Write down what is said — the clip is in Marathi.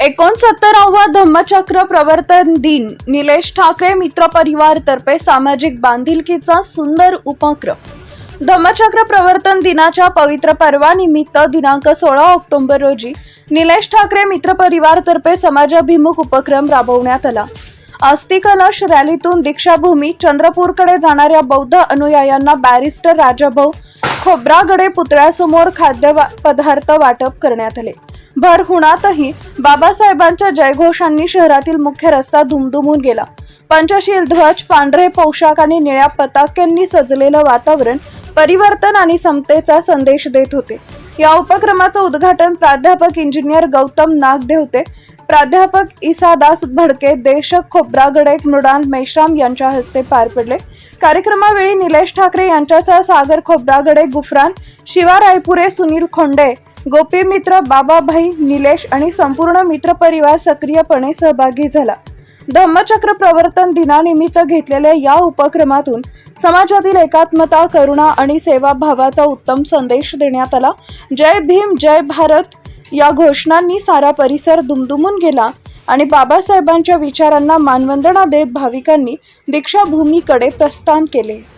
एकोणसत्तरावा धम्मचक्र प्रवर्तन दिन. निलेश ठाकरे मित्र परिवार तर्फे सामाजिक बांधिलकीचा सुंदर उपक्रम. धम्मचक्र प्रवर्तन दिनाच्या पवित्र पर्वानिमित्त दिनांक सोळा ऑक्टोबर रोजी निलेश ठाकरे मित्र परिवार तर्फे समाजाभिमुख उपक्रम राबवण्यात आला. अस्थिकलश रॅलीतून दीक्षाभूमी चंद्रपूरकडे जाणाऱ्या बौद्ध अनुयायांना बॅरिस्टर राजाभाऊ खोब्रागडे पुतळ्यासमोर खाद्य पदार्थ वाटप करण्यात आले. भर हुणातही बाबासाहेबांच्या जयघोषांनी शहरातील मुख्य रस्ता धुमधुमून गेला. पंचशील ध्वज पांढरे पोशाख आणि निळ्या पताक्यांनी सजलेलं वातावरण परिवर्तन आणि समतेचा संदेश देत होते. या उपक्रमाचं उद्घाटन प्राध्यापक इंजिनियर गौतम नागदे होते प्राध्यापक इसादास भडके देशक खोब्रागडे मृणाल मेश्राम यांच्या हस्ते पार पडले. कार्यक्रमावेळी निलेश ठाकरे यांच्यासह सागर खोब्रागडे गुफरान शिवा रायपुरे सुनील खोंडे गोपी मित्र बाबाभाई निलेश आणि संपूर्ण मित्रपरिवार सक्रियपणे सहभागी झाला. धम्मचक्र प्रवर्तन दिनानिमित्त घेतलेल्या या उपक्रमातून समाजातील एकात्मता करुणा आणि सेवाभावाचा उत्तम संदेश देण्यात आला. जय भीम जय भारत या घोषणांनी सारा परिसर दुमदुमून गेला आणि बाबासाहेबांच्या विचारांना मानवंदना देत भाविकांनी दीक्षाभूमीकडे प्रस्थान केले.